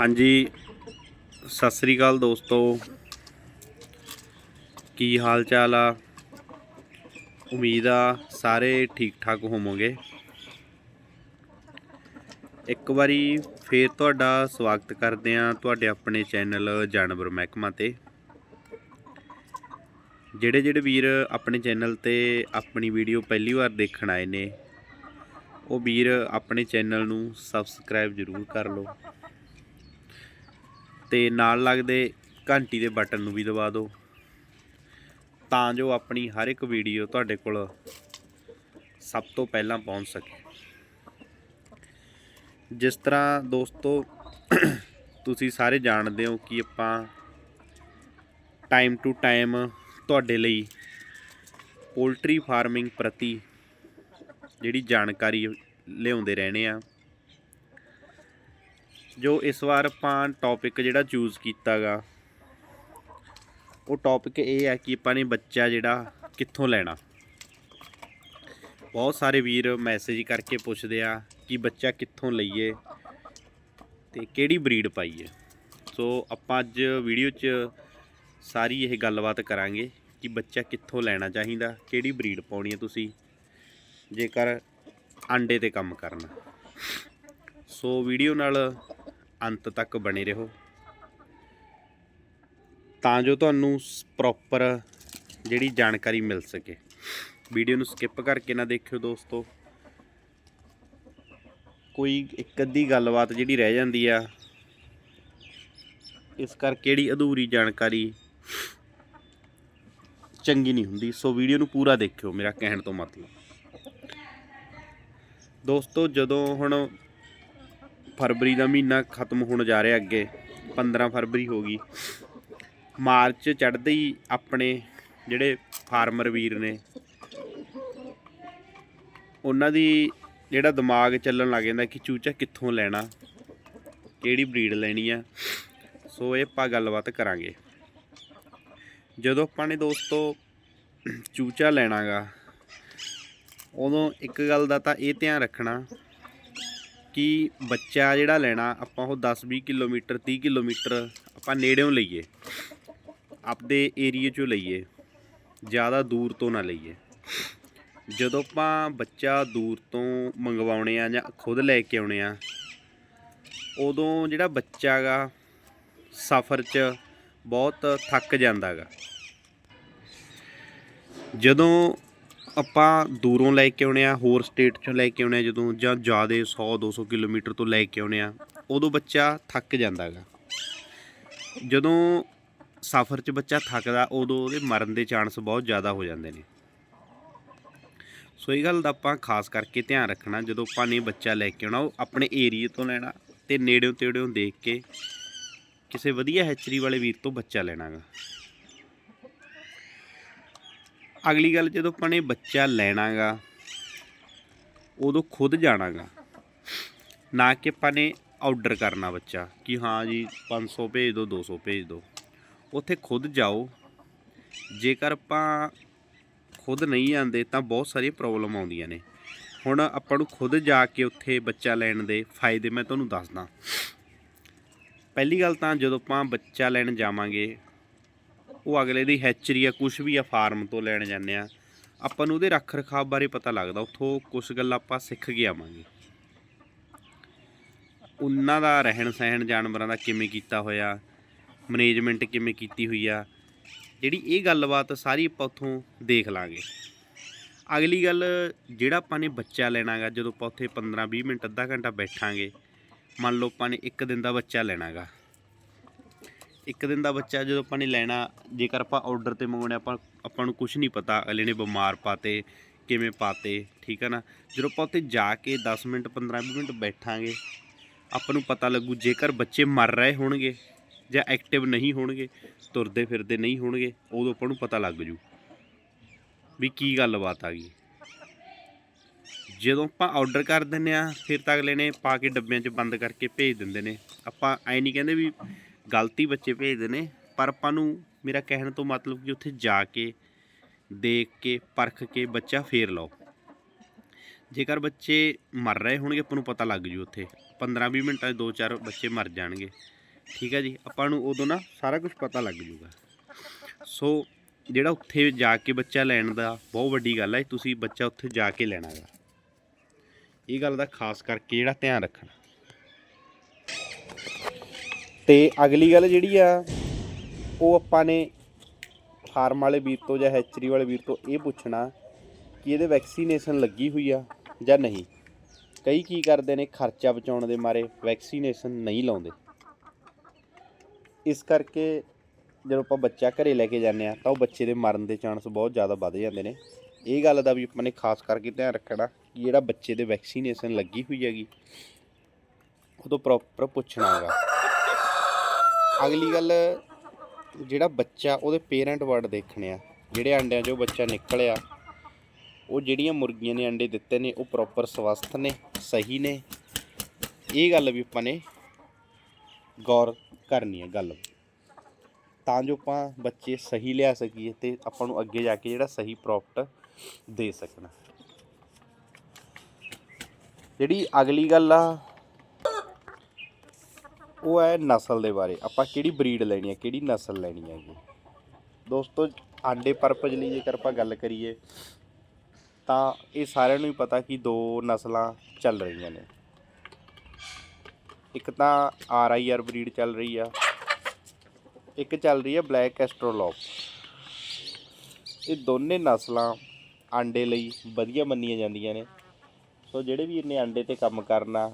ਹਾਂਜੀ, ਸਤਿ ਸ੍ਰੀ ਅਕਾਲ ਦੋਸਤੋ। ਕੀ ਹਾਲ ਚਾਲ ਆ? ਉਮੀਦ ਆ ਸਾਰੇ ਠੀਕ ਠਾਕ ਹੋਵੋਗੇ। ਇੱਕ ਵਾਰੀ ਫੇਰ ਤੁਹਾਡਾ ਸਵਾਗਤ ਕਰਦੇ ਆ ਤੁਹਾਡੇ ਆਪਣੇ ਚੈਨਲ ਜਾਨਵਰ ਮਹਿਕਮਾ ਤੇ। ਜਿਹੜੇ ਜਿਹੜੇ ਵੀਰ ਆਪਣੇ ਚੈਨਲ ਤੇ ਆਪਣੀ ਵੀਡੀਓ ਪਹਿਲੀ ਵਾਰ ਦੇਖਣ ਆਏ ਨੇ, ਉਹ ਵੀਰ ਆਪਣੇ ਚੈਨਲ ਨੂੰ ਸਬਸਕ੍ਰਾਈਬ ਜ਼ਰੂਰ ਕਰ ਲਓ। ਤੇ ਨਾਲ ਲੱਗਦੇ ਘੰਟੀ ਦੇ ਬਟਨ ਨੂੰ ਵੀ ਦਬਾ ਦਿਓ। ਤਾਂ ਜੋ ਆਪਣੀ ਹਰ ਇੱਕ ਵੀਡੀਓ ਤੁਹਾਡੇ ਕੋਲ ਸਭ ਤੋਂ ਪਹਿਲਾਂ ਪਹੁੰਚ ਸਕੇ। ਜਿਸ ਤਰ੍ਹਾਂ ਦੋਸਤੋ, ਤੁਸੀਂ ਸਾਰੇ ਜਾਣਦੇ ਹੋ ਕਿ ਆਪਾਂ ਟਾਈਮ ਟੂ ਟਾਈਮ ਤੁਹਾਡੇ ਲਈ ਪੋਲਟਰੀ ਫਾਰਮਿੰਗ ਪ੍ਰਤੀ ਜਿਹੜੀ ਜਾਣਕਾਰੀ ਲਿਆਉਂਦੇ ਰਹਿਣੇ ਆ। ਜੋ ਇਸ ਵਾਰ ਆਪਾਂ ਟੌਪਿਕ ਜਿਹੜਾ ਚੂਜ਼ ਕੀਤਾਗਾ, ਉਹ ਟੌਪਿਕ ਇਹ ਹੈ ਕਿ ਆਪਾਂ ਨੇ ਬੱਚਾ ਜਿਹੜਾ ਕਿੱਥੋਂ ਲੈਣਾ। ਬਹੁਤ ਸਾਰੇ ਵੀਰ ਮੈਸੇਜ ਕਰਕੇ ਪੁੱਛਦੇ ਆ ਕਿ ਬੱਚਾ ਕਿੱਥੋਂ ਲਈਏ ਤੇ ਕਿਹੜੀ ਬਰੀਡ ਪਾਈਏ। ਸੋ ਆਪਾਂ ਅੱਜ ਵੀਡੀਓ 'ਚ ਸਾਰੀ ਇਹ ਗੱਲਬਾਤ ਕਰਾਂਗੇ ਕਿ ਬੱਚਾ ਕਿੱਥੋਂ ਲੈਣਾ ਚਾਹੀਦਾ, ਕਿਹੜੀ ਬਰੀਡ ਪਾਉਣੀ ਹੈ ਤੁਸੀਂ, ਜੇਕਰ ਆਂਡੇ ਤੇ ਕੰਮ ਕਰਨਾ। ਸੋ ਵੀਡੀਓ ਨਾਲ ਅੰਤ ਤੱਕ ਬਣੇ ਰਹੋ। ਤਾਂ ਜੋ ਤੁਹਾਨੂੰ ਪ੍ਰੋਪਰ ਜਿਹੜੀ ਜਾਣਕਾਰੀ ਮਿਲ ਸਕੇ। ਵੀਡੀਓ ਨੂੰ ਸਕਿਪ ਕਰਕੇ ਨਾ ਦੇਖਿਓ ਦੋਸਤੋ। ਕੋਈ ਇੱਕ ਅੱਧੀ ਗੱਲਬਾਤ ਜਿਹੜੀ ਰਹਿ ਜਾਂਦੀ ਆ, ਇਸ ਕਰਕੇ ਜਿਹੜੀ ਅਧੂਰੀ ਜਾਣਕਾਰੀ ਚੰਗੀ ਨਹੀਂ ਹੁੰਦੀ। ਸੋ ਵੀਡੀਓ ਨੂੰ ਪੂਰਾ ਦੇਖਿਓ, ਮੇਰਾ ਕਹਿਣ ਤੋਂ ਮਤਲਬ। ਦੋਸਤੋ, ਜਦੋਂ ਹੁਣ ਫਰਵਰੀ ਦਾ ਮਹੀਨਾ ਖਤਮ ਹੋਣ ਜਾ ਰਿਹਾ ਅੱਗੇ 15 ਫਰਵਰੀ ਹੋ ਗਈ। ਮਾਰਚ ਚੜ੍ਹਦੇ ਹੀ ਆਪਣੇ ਜਿਹੜੇ ਫਾਰਮਰ ਵੀਰ ਨੇ, ਉਹਨਾਂ ਦੀ ਜਿਹੜਾ ਦਿਮਾਗ ਚੱਲਣ ਲੱਗ ਜਾਂਦਾ ਕਿ ਚੂਚਾ ਕਿੱਥੋਂ ਲੈਣਾ, ਕਿਹੜੀ ਬਰੀਡ ਲੈਣੀ ਆ। ਸੋ ਇਹ ਆਪਾਂ ਗੱਲਬਾਤ ਕਰਾਂਗੇ। ਜਦੋਂ ਆਪਾਂ ਨੇ ਦੋਸਤੋ ਚੂਚਾ ਲੈਣਾਗਾ, ਉਦੋਂ ਇੱਕ ਗੱਲ ਦਾ ਤਾਂ ਇਹ ਧਿਆਨ ਰੱਖਣਾ ਕਿ ਬੱਚਾ ਜਿਹੜਾ ਲੈਣਾ, ਆਪਾਂ ਉਹ 10-20 ਕਿਲੋਮੀਟਰ 30 ਕਿਲੋਮੀਟਰ ਆਪਾਂ ਨੇੜਿਓਂ ਲਈਏ। ਆਪਦੇ ਏਰੀਏ 'ਚੋਂ ਲਈਏ। ਜ਼ਿਆਦਾ ਦੂਰ ਤੋਂ ਨਾ ਲਈਏ। ਜਦੋਂ ਆਪਾਂ ਬੱਚਾ ਦੂਰ ਤੋਂ ਮੰਗਵਾਉਣੇ ਆ ਜਾਂ ਖੁਦ ਲੈ ਕੇ ਆਉਣੇ ਆ, ਉਦੋਂ ਜਿਹੜਾ ਬੱਚਾ ਗਾ, ਸਫ਼ਰ 'ਚ ਬਹੁਤ ਥੱਕ ਜਾਂਦਾਗਾ। ਜਦੋਂ ਆਪਾਂ ਦੂਰੋਂ ਲੈ ਕੇ ਆਉਣੇ ਆ, ਹੋਰ ਸਟੇਟ ਚੋਂ ਲੈ ਕੇ ਆਉਣੇ ਆ, ਜਦੋਂ ਜਾਂ ਜ਼ਿਆਦੇ 100 200 ਕਿਲੋਮੀਟਰ ਤੋਂ ਲੈ ਕੇ ਆਉਣੇ ਆ, ਉਦੋਂ ਬੱਚਾ ਥੱਕ ਜਾਂਦਾਗਾ ਜਦੋਂ ਸਫ਼ਰ 'ਚ ਬੱਚਾ ਥੱਕਦਾ, ਉਦੋਂ ਉਹਦੇ ਮਰਨ ਦੇ ਚਾਂਸ ਬਹੁਤ ਜ਼ਿਆਦਾ ਹੋ ਜਾਂਦੇ ਨੇ। ਸੋ ਇਹ ਗੱਲ ਦਾ ਆਪਾਂ ਖਾਸ ਕਰਕੇ ਧਿਆਨ ਰੱਖਣਾ, ਜਦੋਂ ਆਪਾਂ ਨੇ ਬੱਚਾ ਲੈ ਕੇ ਆਉਣਾ, ਉਹ ਆਪਣੇ ਏਰੀਏ ਤੋਂ ਲੈਣਾ ਤੇ ਨੇੜਿਓਂ ਤੇੜਿਓਂ ਦੇਖ ਕੇ ਕਿਸੇ ਵਧੀਆ ਹੈਚਰੀ ਵਾਲੇ ਵੀਰ ਤੋਂ ਬੱਚਾ ਲੈਣਾਗਾ ਅਗਲੀ ਗੱਲ ਜਦੋਂ ਆਪਾਂ ਨੇ ਬੱਚਾ ਲੈਣਾਗਾ, ਉਦੋਂ ਖੁਦ ਜਾਣਾਗਾ। ਨਾ ਕਿ ਆਪਾਂ ਨੇ ਆਰਡਰ ਕਰਨਾ ਬੱਚਾ, ਕਿ ਹਾਂ ਜੀ 500 ਭੇਜ ਦਿਓ 200 ਭੇਜ ਦਿਓ ਉੱਥੇ ਖੁਦ ਜਾਓ। ਜੇਕਰ ਆਪਾਂ ਖੁਦ ਨਹੀਂ ਜਾਂਦੇ ਤਾਂ ਬਹੁਤ ਸਾਰੀਆਂ ਪ੍ਰੋਬਲਮ ਆਉਂਦੀਆਂ ਨੇ। ਹੁਣ ਆਪਾਂ ਨੂੰ ਖੁਦ ਜਾ ਕੇ ਉੱਥੇ ਬੱਚਾ ਲੈਣ ਦੇ ਫਾਇਦੇ ਮੈਂ ਤੁਹਾਨੂੰ ਦੱਸਦਾ। ਪਹਿਲੀ ਗੱਲ ਤਾਂ ਜਦੋਂ ਆਪਾਂ ਬੱਚਾ ਲੈਣ ਜਾਵਾਂਗੇ ਉਹ ਅਗਲੇ ਦੀ ਹੈਚਰੀ ਆ ਕੁਝ ਵੀ ਆ ਫਾਰਮ ਤੋਂ ਲੈਣ ਜਾਂਦੇ ਆ, ਆਪਾਂ ਨੂੰ ਉਹਦੇ ਰੱਖ ਰਖਾਵ ਬਾਰੇ ਪਤਾ ਲੱਗਦਾ, ਉੱਥੋਂ ਕੁਝ ਗੱਲਾਂ ਆਪਾਂ ਸਿੱਖ ਕੇ ਆਵਾਂਗੇ। ਉਹਨਾਂ ਦਾ ਰਹਿਣ ਸਹਿਣ ਜਾਨਵਰਾਂ ਦਾ ਕਿਵੇਂ ਕੀਤਾ ਹੋਇਆ ਮੈਨੇਜਮੈਂਟ ਕਿਵੇਂ ਕੀਤੀ ਹੋਈ ਆ, ਜਿਹੜੀ ਇਹ ਗੱਲਬਾਤ ਸਾਰੀ ਆਪਾਂ ਉੱਥੋਂ ਦੇਖ ਲਾਂਗੇ। ਅਗਲੀ ਗੱਲ, ਜਿਹੜਾ ਆਪਾਂ ਨੇ ਬੱਚਾ ਲੈਣਾਗਾ, ਜਦੋਂ ਆਪਾਂ ਉੱਥੇ 15 20 ਮਿੰਟ, ਅੱਧਾ ਘੰਟਾ ਬੈਠਾਂਗੇ, ਮੰਨ ਲਓ ਆਪਾਂ ਨੇ ਇੱਕ ਦਿਨ ਦਾ ਬੱਚਾ ਲੈਣਾਗਾ। ਇੱਕ ਦਿਨ ਦਾ ਬੱਚਾ ਜਦੋਂ ਆਪਾਂ ਨੇ ਲੈਣਾ, ਜੇਕਰ ਆਪਾਂ ਆਰਡਰ ਤੇ ਮੰਗਵਾਉਣੇ ਆਪਾਂ ਆਪਾਂ ਨੂੰ ਕੁਝ ਨਹੀਂ ਪਤਾ, ਅਗਲੇ ਨੇ ਬਿਮਾਰ ਪਾਤੇ, ਕਿਵੇਂ ਪਾਤੇ, ਠੀਕ ਹੈ ਨਾ? ਜਦੋਂ ਆਪਾਂ ਉੱਥੇ ਜਾ ਕੇ 10 ਮਿੰਟ 15 ਮਿੰਟ ਬੈਠਾਂਗੇ, ਆਪਾਂ ਨੂੰ ਪਤਾ ਲੱਗੂ, ਜੇਕਰ ਬੱਚੇ ਮਰ ਰਹੇ ਹੋਣਗੇ ਜਾਂ ਐਕਟਿਵ ਨਹੀਂ ਹੋਣਗੇ, ਤੁਰਦੇ ਫਿਰਦੇ ਨਹੀਂ ਹੋਣਗੇ, ਉਦੋਂ ਆਪਾਂ ਨੂੰ ਪਤਾ ਲੱਗ ਜੂ ਵੀ ਕੀ ਗੱਲਬਾਤ ਆ ਗਈ। ਜਦੋਂ ਆਪਾਂ ਆਰਡਰ ਕਰ ਦਿੰਨੇ ਆ ਫਿਰ ਤਾਂ ਅਗਲੇ ਨੇ ਪਾ ਕੇ ਡੱਬਿਆਂ 'ਚ ਬੰਦ ਕਰਕੇ ਭੇਜ ਦਿੰਦੇ ਨੇ। ਆਪਾਂ ਐ ਨਹੀਂ ਕਹਿੰਦੇ ਵੀ ਗਲਤੀ ਬੱਚੇ ਭੇਜਦੇ ਨੇ, ਪਰ ਆਪਾਂ ਨੂੰ ਮੇਰਾ ਕਹਿਣ ਤੋਂ ਮਤਲਬ ਕਿ ਉੱਥੇ ਜਾ ਕੇ, ਦੇਖ ਕੇ, ਪਰਖ ਕੇ ਬੱਚਾ ਫੇਰ ਲਓ। ਜੇਕਰ ਬੱਚੇ ਮਰ ਰਹੇ ਹੋਣਗੇ, ਆਪਾਂ ਨੂੰ ਪਤਾ ਲੱਗ ਜੂ ਉੱਥੇ। 15-20 ਮਿੰਟਾਂ 'ਚ ਦੋ ਚਾਰ ਬੱਚੇ ਮਰ ਜਾਣਗੇ। ਠੀਕ ਹੈ ਜੀ? ਆਪਾਂ ਨੂੰ ਉਦੋਂ ਨਾ ਸਾਰਾ ਕੁਝ ਪਤਾ ਲੱਗ ਜੂਗਾ। ਸੋ ਜਿਹੜਾ ਉੱਥੇ ਜਾ ਕੇ ਬੱਚਾ ਲੈਣ ਦਾ ਬਹੁਤ ਵੱਡੀ ਗੱਲ ਹੈ ਤੁਸੀਂ ਬੱਚਾ ਉੱਥੇ ਜਾ ਕੇ ਲੈਣਾ ਗਾ। ਇਹ ਗੱਲ ਦਾ ਖਾਸ ਕਰਕੇ ਜਿਹੜਾ ਧਿਆਨ ਰੱਖਣਾ। ਤੇ ਅਗਲੀ ਗੱਲ ਜਿਹੜੀ ਆ, ਉਹ ਆਪਾਂ ਨੇ ਫਾਰਮ ਵਾਲੇ ਵੀਰ ਤੋਂ ਜਾਂ ਹੈਚਰੀ ਵਾਲੇ ਵੀਰ ਤੋਂ ਇਹ ਪੁੱਛਣਾ ਕਿ ਇਹਦੇ ਵੈਕਸੀਨੇਸ਼ਨ ਲੱਗੀ ਹੋਈ ਆ ਜਾਂ ਨਹੀਂ। ਕਈ ਕੀ ਕਰਦੇ ਨੇ ਖਰਚਾ ਬਚਾਉਣ ਦੇ ਮਾਰੇ ਵੈਕਸੀਨੇਸ਼ਨ ਨਹੀਂ ਲਾਉਂਦੇ। ਇਸ ਕਰਕੇ ਜਦੋਂ ਆਪਾਂ ਬੱਚਾ ਘਰੇ ਲੈ ਕੇ ਜਾਂਦੇ ਆ, ਤਾਂ ਉਹ ਬੱਚੇ ਦੇ ਮਰਨ ਦੇ ਚਾਂਸ ਬਹੁਤ ਜ਼ਿਆਦਾ ਵੱਧ ਜਾਂਦੇ ਨੇ। ਇਹ ਗੱਲ ਦਾ ਵੀ ਆਪਾਂ ਨੇ ਖਾਸ ਕਰਕੇ ਧਿਆਨ ਰੱਖਣਾ ਕਿ ਜਿਹੜਾ ਬੱਚੇ ਦੇ ਵੈਕਸੀਨੇਸ਼ਨ ਲੱਗੀ ਹੋਈ ਹੈਗੀ, ਉਹ ਤੋਂ ਪ੍ਰੋਪਰ ਪੁੱਛਣਾ ਹੈਗਾ। ਅਗਲੀ ਗੱਲ, ਜਿਹੜਾ ਬੱਚਾ ਉਹਦੇ ਪੇਰੈਂਟ ਵਰਡ ਦੇਖਣੇ ਆ, ਜਿਹੜੇ ਅੰਡਿਆਂ 'ਚੋਂ ਬੱਚਾ ਨਿਕਲਿਆ, ਉਹ ਜਿਹੜੀਆਂ ਮੁਰਗੀਆਂ ਨੇ ਅੰਡੇ ਦਿੱਤੇ ਨੇ, ਉਹ ਪ੍ਰੋਪਰ ਸਵਸਥ ਨੇ, ਸਹੀ ਨੇ, ਇਹ ਗੱਲ ਵੀ ਆਪਾਂ ਨੇ ਗੌਰ ਕਰਨੀ ਹੈ ਗੱਲ। ਤਾਂ ਜੋ ਆਪਾਂ ਬੱਚੇ ਸਹੀ ਲਿਆ ਸਕੀਏ ਤੇ ਆਪਾਂ ਨੂੰ ਅੱਗੇ ਜਾ ਕੇ ਜਿਹੜਾ ਸਹੀ ਪ੍ਰੋਪਟ ਦੇ ਸਕਣਾ। ਜਿਹੜੀ ਅਗਲੀ ਗੱਲ ਆ ਉਹ ਹੈ ਨਸਲ ਦੇ ਬਾਰੇ। ਆਪਾਂ ਕਿਹੜੀ ਬਰੀਡ ਲੈਣੀ ਹੈ, ਕਿਹੜੀ ਨਸਲ ਲੈਣੀ ਹੈ ਜੀ? ਦੋਸਤੋ ਆਂਡੇ ਪਰਪਸ ਲਈ ਜੇਕਰ ਆਪਾਂ ਗੱਲ ਕਰੀਏ, ਤਾਂ ਇਹ ਸਾਰਿਆਂ ਨੂੰ ਹੀ ਪਤਾ ਕਿ ਦੋ ਨਸਲਾਂ ਚੱਲ ਰਹੀਆਂ ਨੇ। ਇੱਕ ਤਾਂ ਆਰ ਆਈ ਆਰ ਬਰੀਡ ਚੱਲ ਰਹੀ ਆ, ਇੱਕ ਚੱਲ ਰਹੀ ਹੈ ਬਲੈਕ ਐਸਟਰੋਲੌਪ। ਇਹ ਦੋਨੇ ਨਸਲਾਂ ਆਂਡੇ ਲਈ ਵਧੀਆ ਮੰਨੀਆਂ ਜਾਂਦੀਆਂ ਨੇ। ਸੋ ਜਿਹੜੇ ਵੀਰ ਨੇ ਆਂਡੇ ਤੇ ਕੰਮ ਕਰਨਾ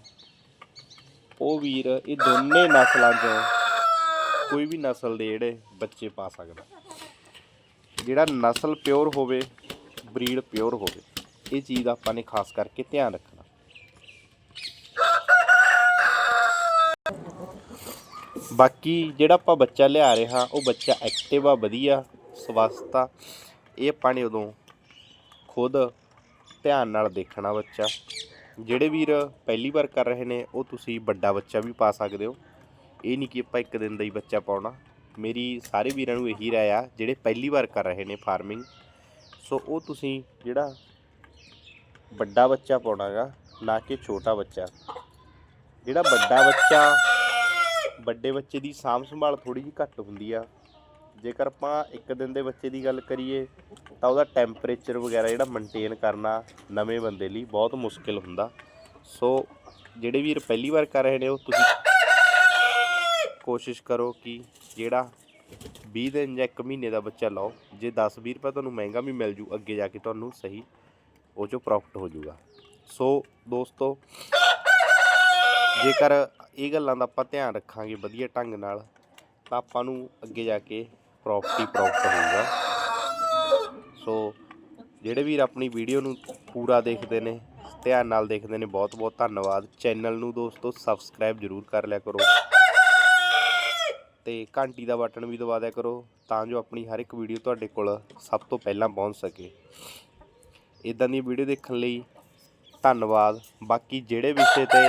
ਉਹ ਵੀਰ, ਇਹ ਦੋਨੇ ਨਸਲਾਂ 'ਚੋਂ ਕੋਈ ਵੀ ਨਸਲ ਦੇ ਜਿਹੜੇ ਬੱਚੇ ਪਾ ਸਕਦਾ। ਜਿਹੜਾ ਨਸਲ ਪਿਓਰ ਹੋਵੇ, ਬਰੀਡ ਪਿਓਰ ਹੋਵੇ, ਇਹ ਚੀਜ਼ ਦਾ ਆਪਾਂ ਨੇ ਖਾਸ ਕਰਕੇ ਧਿਆਨ ਰੱਖਣਾ। ਬਾਕੀ ਜਿਹੜਾ ਆਪਾਂ ਬੱਚਾ ਲਿਆ ਰਿਹਾ, ਉਹ ਬੱਚਾ ਐਕਟਿਵ ਆ, ਵਧੀਆ, ਸਵਸਥ ਆ। ਇਹ ਆਪਾਂ ਨੇ ਉਦੋਂ ਖੁਦ ਧਿਆਨ ਨਾਲ ਦੇਖਣਾ ਬੱਚਾ। ਜਿਹੜੇ ਵੀਰ ਪਹਿਲੀ ਵਾਰ ਕਰ ਰਹੇ ਨੇ, ਉਹ ਤੁਸੀਂ ਵੱਡਾ ਬੱਚਾ ਵੀ ਪਾ ਸਕਦੇ ਹੋ। ਇਹ ਨਹੀਂ ਕਿ ਆਪਾਂ ਇੱਕ ਦਿਨ ਦਾ ਹੀ ਬੱਚਾ ਪਾਉਣਾ। ਮੇਰੀ ਸਾਰੇ ਵੀਰਾਂ ਨੂੰ ਇਹੀ ਰਾਏ ਆ, ਜਿਹੜੇ ਪਹਿਲੀ ਵਾਰ ਕਰ ਰਹੇ ਨੇ ਫਾਰਮਿੰਗ ਸੋ ਉਹ ਤੁਸੀਂ ਜਿਹੜਾ ਵੱਡਾ ਬੱਚਾ ਪਾਉਣਾਗਾ, ਨਾ ਕਿ ਛੋਟਾ ਬੱਚਾ। ਜਿਹੜਾ ਵੱਡਾ ਬੱਚਾ, ਵੱਡੇ ਬੱਚੇ ਦੀ ਸਾਂਭ ਸੰਭਾਲ ਥੋੜੀ ਜਿਹੀ ਘੱਟ ਹੁੰਦੀ ਆ। ਜੇਕਰ ਆਪਾਂ ਇੱਕ ਦਿਨ ਦੇ ਬੱਚੇ ਦੀ ਗੱਲ ਕਰੀਏ, ਤਾਂ ਉਹਦਾ ਟੈਂਪਰੇਚਰ ਵਗੈਰਾ ਜਿਹੜਾ ਮੇਨਟੇਨ ਕਰਨਾ ਨਵੇਂ ਬੰਦੇ ਲਈ ਬਹੁਤ ਮੁਸ਼ਕਿਲ ਹੁੰਦਾ। ਸੋ ਜਿਹੜੇ ਵੀਰ ਪਹਿਲੀ ਵਾਰ ਕਰ ਰਹੇ ਨੇ, ਉਹ ਤੁਸੀਂ ਕੋਸ਼ਿਸ਼ ਕਰੋ ਕਿ ਜਿਹੜਾ 20 ਦਿਨ ਜਾਂ 1 ਮਹੀਨੇ ਦਾ ਬੱਚਾ ਲਓ। ਜੇ 10 20 ਰੁਪਏ ਤੁਹਾਨੂੰ ਮਹਿੰਗਾ ਵੀ ਮਿਲ ਜੂ, ਅੱਗੇ ਜਾ ਕੇ ਤੁਹਾਨੂੰ ਸਹੀ ਉਹ ਚੋਂ ਪ੍ਰੋਫਿਟ ਹੋ ਜਾਊਗਾ ਸੋ ਦੋਸਤੋ, ਜੇਕਰ ਇਹ ਗੱਲਾਂ ਦਾ ਆਪਾਂ ਧਿਆਨ ਰੱਖਾਂਗੇ ਵਧੀਆ ਢੰਗ ਨਾਲ, ਤਾਂ ਆਪਾਂ ਨੂੰ ਅੱਗੇ ਜਾ ਕੇ ਪ੍ਰੋਪਰਟੀ ਪ੍ਰੋਪਟ ਹੋਊਗਾ ਸੋ ਜਿਹੜੇ ਵੀਰ ਆਪਣੀ ਵੀਡੀਓ ਨੂੰ ਪੂਰਾ ਦੇਖਦੇ ਨੇ, ਧਿਆਨ ਨਾਲ ਦੇਖਦੇ ਨੇ, ਬਹੁਤ ਬਹੁਤ ਧੰਨਵਾਦ। ਚੈਨਲ ਨੂੰ ਦੋਸਤੋ ਸਬਸਕ੍ਰਾਈਬ ਜ਼ਰੂਰ ਕਰ ਲਿਆ ਕਰੋ। ਤੇ ਘੰਟੀ ਦਾ ਬਟਨ ਵੀ ਦਬਾ ਦਿਆ ਕਰੋ, ਤਾਂ ਜੋ ਆਪਣੀ ਹਰ ਇੱਕ ਵੀਡੀਓ ਤੁਹਾਡੇ ਕੋਲ ਸਭ ਤੋਂ ਪਹਿਲਾਂ ਪਹੁੰਚ ਸਕੇ। ਇਦਾਂ ਦੀ ਵੀਡੀਓ ਦੇਖਣ ਲਈ ਧੰਨਵਾਦ। ਬਾਕੀ ਜਿਹੜੇ ਵਿਸ਼ੇ ਤੇ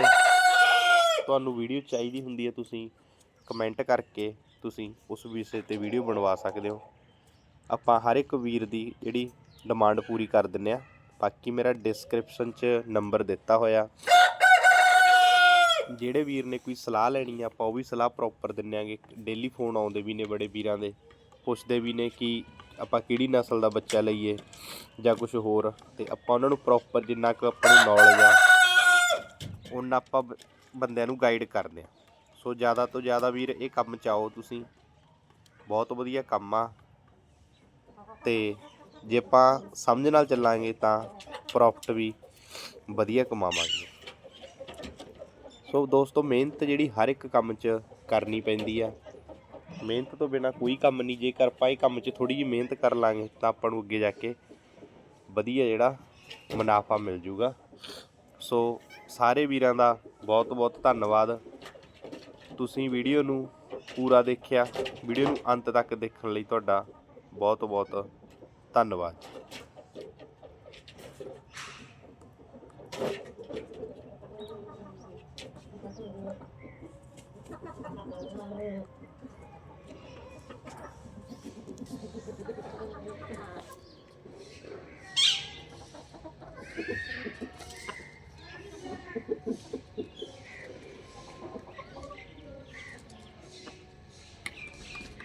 ਤੁਹਾਨੂੰ ਵੀਡੀਓ ਚਾਹੀਦੀ ਹੁੰਦੀ ਹੈ, ਤੁਸੀਂ ਕਮੈਂਟ ਕਰਕੇ ਤੁਸੀਂ ਉਸ ਵਿਸ਼ੇ ਤੇ ਵੀਡੀਓ ਬਣਵਾ ਸਕਦੇ ਹੋ। ਆਪਾਂ ਹਰ ਇੱਕ ਵੀਰ ਦੀ ਜਿਹੜੀ ਡਿਮਾਂਡ ਪੂਰੀ ਕਰ ਦਿੰਨੇ ਆ ਬਾਕੀ ਮੇਰਾ ਡਿਸਕ੍ਰਿਪਸ਼ਨ 'ਚ ਨੰਬਰ ਦਿੱਤਾ ਹੋਇਆ। ਜਿਹੜੇ ਵੀਰ ਨੇ ਕੋਈ ਸਲਾਹ ਲੈਣੀ ਆ, ਆਪਾਂ ਉਹ ਵੀ ਸਲਾਹ ਪ੍ਰੋਪਰ ਦਿੰਨੇ ਆਂਗੇ ਡੇਲੀ ਫੋਨ ਆਉਂਦੇ ਵੀ ਨੇ ਬੜੇ ਵੀਰਾਂ ਦੇ। ਪੁੱਛਦੇ ਵੀ ਨੇ ਕਿ ਆਪਾਂ ਕਿਹੜੀ ਨਸਲ ਦਾ ਬੱਚਾ ਲਈਏ ਜਾਂ ਕੁਝ ਹੋਰ। ਤੇ ਆਪਾਂ ਉਹਨਾਂ ਨੂੰ ਪ੍ਰੋਪਰ ਜਿੰਨਾ ਕੁ ਆਪਣੀ ਨੌਲੇਜ ਆ, ਉਹਨਾਂ ਆਪਾਂ ਬ- ਬੰਦਿਆਂ ਨੂੰ ਗਾਈਡ ਕਰਦੇ ਆ ਸੋ ਜ਼ਿਆਦਾ ਤੋਂ ਜ਼ਿਆਦਾ ਵੀਰ ਇਹ ਕੰਮ ਚਾਓ ਤੁਸੀਂ। ਬਹੁਤ ਵਧੀਆ ਕੰਮ ਆ। ਤੇ ਜੇ ਆਪਾਂ ਸਮਝ ਨਾਲ ਚੱਲਾਂਗੇ ਤਾਂ ਪ੍ਰੋਫਿਟ ਵੀ ਵਧੀਆ ਕਮਾਵਾਂਗੇ। ਸੋ ਦੋਸਤੋ, ਮਿਹਨਤ ਜਿਹੜੀ ਹਰ ਇੱਕ ਕੰਮ 'ਚ ਕਰਨੀ ਪੈਂਦੀ ਆ। ਮਿਹਨਤ ਤੋਂ ਬਿਨਾ ਕੋਈ ਕੰਮ ਨਹੀਂ। ਜੇਕਰ ਆਪਾਂ ਇਹ ਕੰਮ 'ਚ ਥੋੜੀ ਜਿਹੀ ਮਿਹਨਤ ਕਰ ਲਾਂਗੇ ਤਾਂ ਆਪਾਂ ਨੂੰ ਅੱਗੇ ਜਾ ਕੇ ਵਧੀਆ ਜਿਹੜਾ ਮੁਨਾਫਾ ਮਿਲ ਜੂਗਾ। ਸੋ ਸਾਰੇ ਵੀਰਾਂ ਦਾ ਬਹੁਤ ਬਹੁਤ ਧੰਨਵਾਦ। ਤੁਸੀਂ ਵੀਡੀਓ ਨੂੰ ਪੂਰਾ ਦੇਖਿਆ, ਵੀਡੀਓ ਨੂੰ ਅੰਤ ਤੱਕ ਦੇਖਣ ਲਈ ਤੁਹਾਡਾ ਬਹੁਤ ਬਹੁਤ ਧੰਨਵਾਦ।